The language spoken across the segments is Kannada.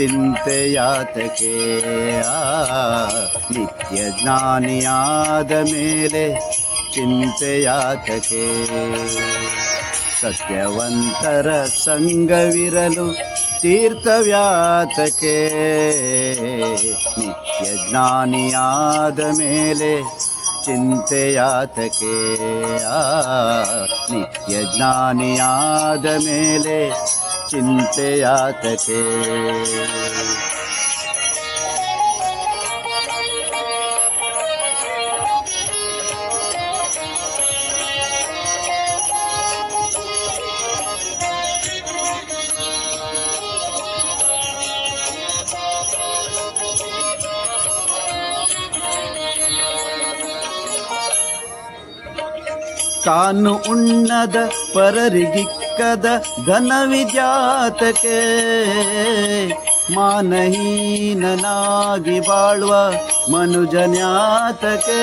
ಚಿಂತೆಯಾತಕೆ ನಿತ್ಯ ಜ್ಞಾನಿಯಾದ ಮೇಲೆ ಚಿಂತೆಯಾತಕೆ ಸತ್ಯವಂತರ ಸಂಗವಿರಲು ತೀರ್ಥವ್ಯಾತಕೆ ನಿತ್ಯ ಜ್ಞಾನಿಯಾದ ಮೇಲೆ ಚಿಂತೆಯಾತಕೆ ನಿತ್ಯ ಜ್ಞಾನಿಯಾದ ಮೇಲೆ ಚಿಂತೆಯಾತಕೆ ತಾನು ಉಣ್ಣದ ಪರರಿಗಿಕ್ಕದ ಘನವಿದ್ಯಾತಕೆ ಮಾನಹೀನನಾಗಿ ಬಾಳುವ ಮನುಜನ್ಯಾತಕೆ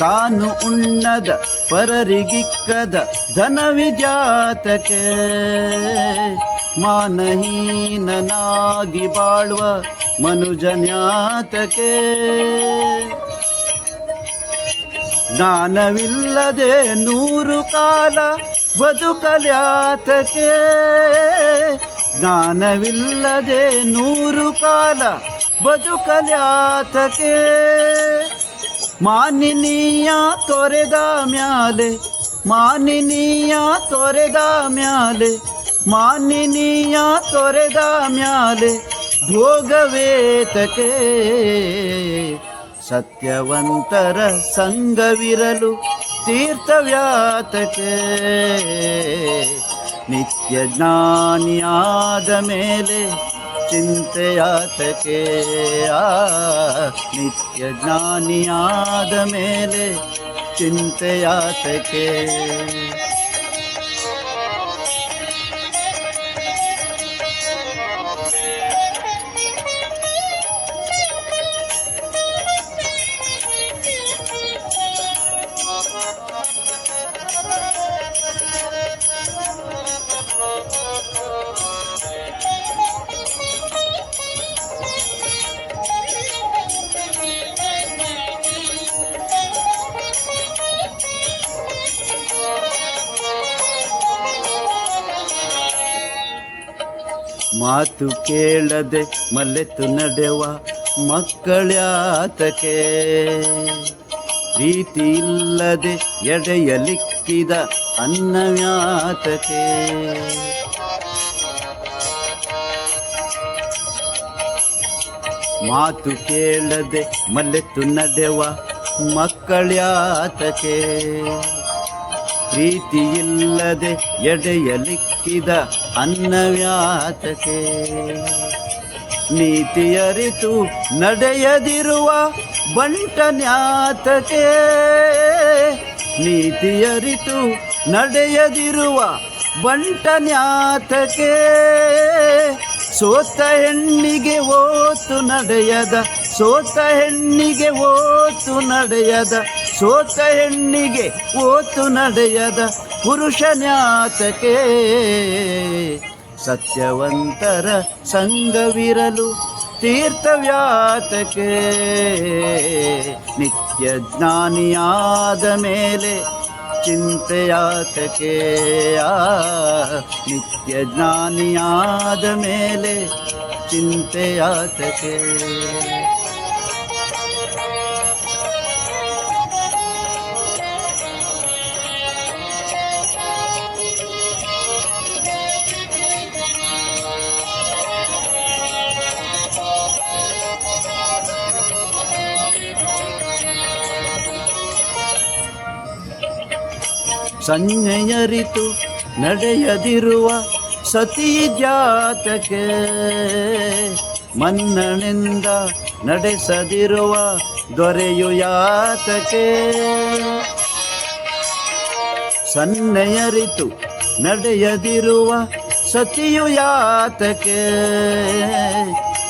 ತಾನು ಉಣ್ಣದ ಪರರಿಗಿಕ್ಕದ ಧನವಿದ್ಯಾತಕೆ ಮಾನಹೀನನಾಗಿ ಬಾಳುವ ಮನುಜನ್ಯಾತಕೆ ಜ್ಞಾನವಿಲ್ಲದೆ ನೂರು ಕಾಲ ಬದುಕಲ್ಯಾತಕೆ ಜ್ಞಾನವಿಲ್ಲದೆ ನೂರು ಕಾಲ ಬದುಕಲ್ಯಾತಕೆ ಮಾನಿನೀಯ ತೊರೆದ ಮ್ಯಾಲೆ ಮಾನಿನೀಯ ತೊರೆದ ಮ್ಯಾಲೆ ಮಾನಿನೀಯ ತೊರೆದ ಮ್ಯಾಲೆ ಭೋಗವೇತಕೆ ಸತ್ಯವಂತರ ಸಂಗವಿರಲು ತೀರ್ಥವ್ಯಾತಕೆ. ನಿತ್ಯ ಜ್ಞಾನಿಯಾದ ಮೇಲೆ ಚಿಂತೆಯಾತಕೆ. ಆ ನಿತ್ಯ ಜ್ಞಾನಿಯಾದ ಮೇಲೆ ಚಿಂತೆಯಾತಕೆ. ಮಾತು ಕೇಳದೆ ಮಲೆತು ನಡೆವ ಮಕ್ಕಳ್ಯಾತಕೆ. ಪ್ರೀತಿ ಇಲ್ಲದೆ ಎಡೆಯಲಿಕ್ಕಿದ ಅನ್ನವ್ಯಾತಕೆ. ಮಾತು ಕೇಳದೆ ಮಲೆತು ನಡೆವ ಮಕ್ಕಳ್ಯಾತಕೆ. ಪ್ರೀತಿ ಇಲ್ಲದೆ ಎಡೆಯಲಿಕ್ಕಿದ ಅನ್ನವ್ಯಾತಕೆ ನೀತಿಯರಿತು ನಡೆಯದಿರುವ ಬಂಟನ್ಯಾತಕೆ ನೀತಿಯರಿತು ನಡೆಯದಿರುವ ಬಂಟನ್ಯಾತಕೆ ಸೋತ ಹೆಣ್ಣಿಗೆ ಓತು ನಡೆಯದ, ಸೋತ ಹೆಣ್ಣಿಗೆ ಓತು ನಡೆಯದ ಸೋತ ಹೆಣ್ಣಿಗೆ ಓತು ನಡೆಯದ ಪುರುಷನ್ಯಾತಕೆ ಸತ್ಯವಂತರ ಸಂಗವಿರಲು ತೀರ್ಥವ್ಯಾತಕೆ ನಿತ್ಯ ಜ್ಞಾನಿಯಾದ ಮೇಲೆ ಚಿಂತೆಯಾತಕೆ ನಿತ್ಯ ಜ್ಞಾನಿಯಾದ ಮೇಲೆ ಚಿಂತೆಯಾತಕೆ ಸಂಜ್ಞೆಯರಿತು ನಡೆಯದಿರುವ ಸತಿ ಜಾತಕೆ. ಮನ್ನಣಿಂದ ನಡೆಸದಿರುವ ದೊರೆಯು ಯಾತಕೆ. ಸನ್ನೆಯರಿತು ನಡೆಯದಿರುವ ಸತಿಯು ಯಾತಕೆ.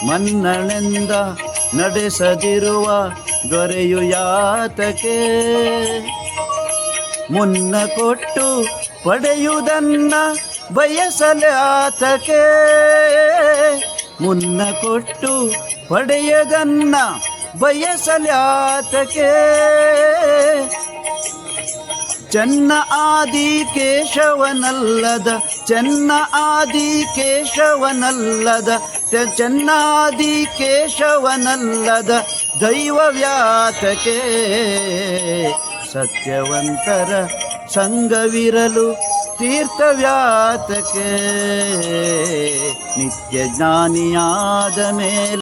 ಮನ್ನಣೆಂದ ನಡೆಸದಿರುವ ದೊರೆಯು ಯಾತಕೆ. ಮುನ್ನ ಕೊಟ್ಟು ಪಡೆಯುವುದನ್ನ ಬಯಸಲಾತಕೆ ಮುನ್ನ ಕೊಟ್ಟು ಪಡೆಯದನ್ನ ಬಯಸಲಾತಕೆ ಚೆನ್ನ ಆದಿ ಕೇಶವನಲ್ಲದ, ಚೆನ್ನ ಆದಿ ಕೇಶವನಲ್ಲದ ಚೆನ್ನಾದಿ ಕೇಶವನಲ್ಲದ ದೈವ ವ್ಯಾತಕೆ ಸತ್ಯವಂತರ ಸಂಗವಿರಲು ತೀರ್ಥವ್ಯಾತಕೆ ನಿತ್ಯ ಜ್ಞಾನಿಯಾದ ಮೇಲೆ